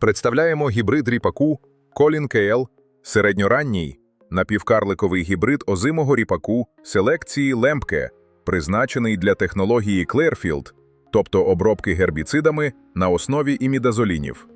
Представляємо гібрид ріпаку Колін КЛ, середньоранній, напівкарликовий гібрид озимого ріпаку селекції Лемпке, призначений для технології Клерфілд, тобто обробки гербіцидами на основі імідазолінів.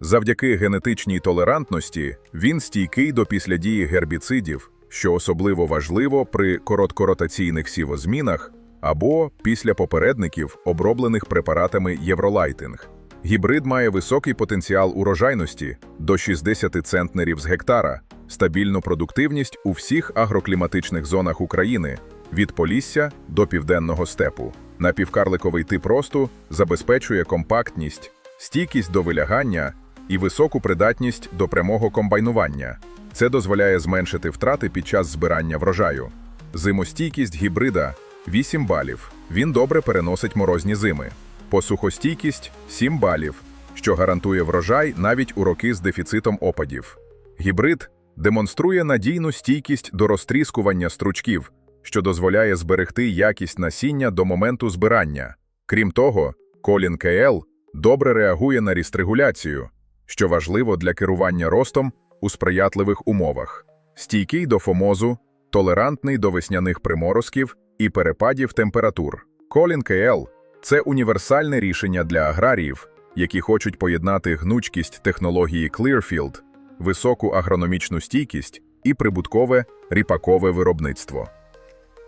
Завдяки генетичній толерантності він стійкий до післядії гербіцидів, що особливо важливо при короткоротаційних сівозмінах або після попередників, оброблених препаратами Євролайтинг. Гібрид має високий потенціал урожайності до 60 центнерів з гектара, стабільну продуктивність у всіх агрокліматичних зонах України від Полісся до південного степу. Напівкарликовий тип росту забезпечує компактність, стійкість до вилягання і високу придатність до прямого комбайнування. Це дозволяє зменшити втрати під час збирання врожаю. Зимостійкість гібрида 8 балів. Він добре переносить морозні зими. Посухостійкість 7 балів, що гарантує врожай навіть у роки з дефіцитом опадів. Гібрид демонструє надійну стійкість до розтріскування стручків, що дозволяє зберегти якість насіння до моменту збирання. Крім того, Колін КЛ добре реагує на рістрегуляцію, що важливо для керування ростом у сприятливих умовах. Стійкий до фомозу, толерантний до весняних приморозків і перепадів температур. Колін КЛ – це універсальне рішення для аграріїв, які хочуть поєднати гнучкість технології Clearfield, високу агрономічну стійкість і прибуткове ріпакове виробництво.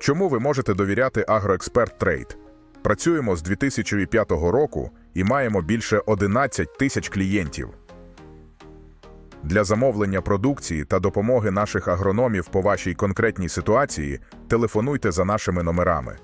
Чому ви можете довіряти Агроексперт Трейд? Працюємо з 2005 року і маємо більше 11 тисяч клієнтів. Для замовлення продукції та допомоги наших агрономів по вашій конкретній ситуації телефонуйте за нашими номерами.